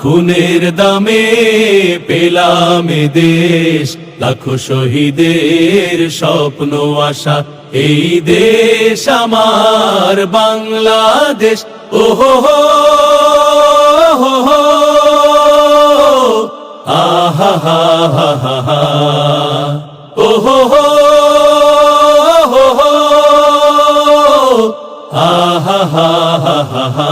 খুনের দামে পেলাম দেশ। লাখো শহীদের স্বপ্ন আশা, এই দেশ আমার বাংলাদেশ। ওহো আহা, হা হা হা ওহো আহা হা হা হা।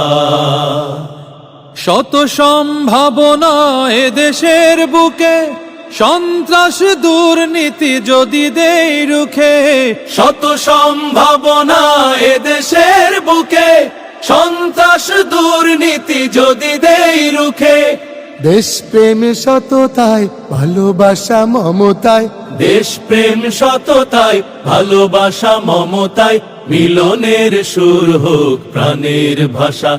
শত সম্ভাবনা এ দেশের বুকে। সন্ত্রাস দুর্নীতি যদি দেই রুখে। শত সম্ভাবনা এ দেশের বুকে। সন্ত্রাস দুর্নীতি যদি দেই রুখে। দেশ প্রেম সততায় ভালোবাসা মমতায়। দেশ প্রেম সততায় ভালোবাসা মমতায়। মিলনের সুর হোক প্রাণের ভাষা।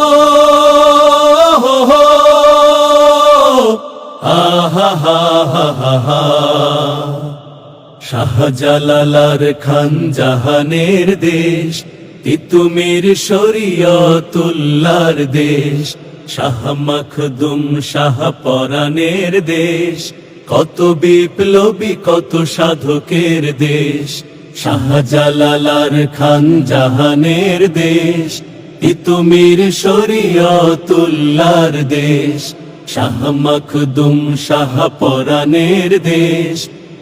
শাহজালালার খান জাহানের দেশ, তিতুমির শরীয়তুল্লার দেশ, শাহ মখদুম শাহ পরাণের দেশ, কত বিপ্লবী, কত সাধকের দেশ, শাহজালালার খান জাহানের দেশ, তিতুমির শরীয়তুল্লার দেশ। শাহ মখদুম শাহ পরাণের দেশ।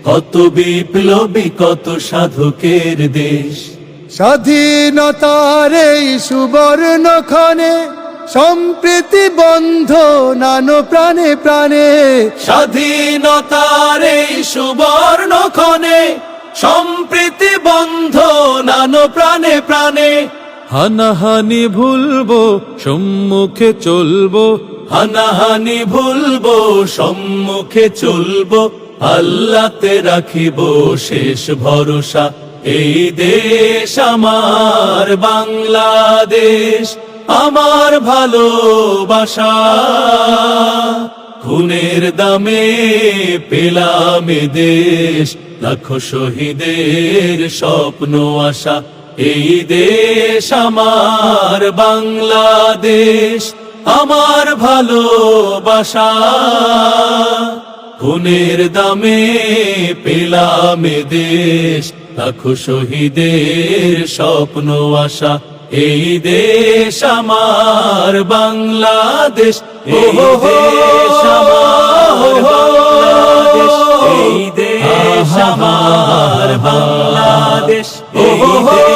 কত বিপ্লবী কত সাধকের দেশ। স্বাধীনতার এই সুবর্ণ ক্ষণে সম্প্রীতি বন্ধ নানো প্রাণে প্রাণে। স্বাধীনতার এই সুবর্ণ ক্ষণে সম্প্রীতি বন্ধ নানো প্রাণে প্রাণে। হানাহানি ভুলবো, সম্মুখে চলবো। হানাহানি ভুলবো, সম্মুখে চলবো। আল্লাতে রাখিব শেষ ভরসা। এই দেশ আমার বাংলাদেশ, আমার ভালোবাসা। খুনের দামে পেলাম দেশ, লাখো শহীদের স্বপ্ন আশা। এই দেশ আমার বাংলাদেশ আমার ভালোবাসা। খুনের দামে পেলাম দেশ লাখো শহীদের স্বপ্ন আশা। এই দেশ আমার বাংলাদেশ এই দেশ আমার বাংলাদেশ এই দেশ আমার বাংলাদেশ এই দেশ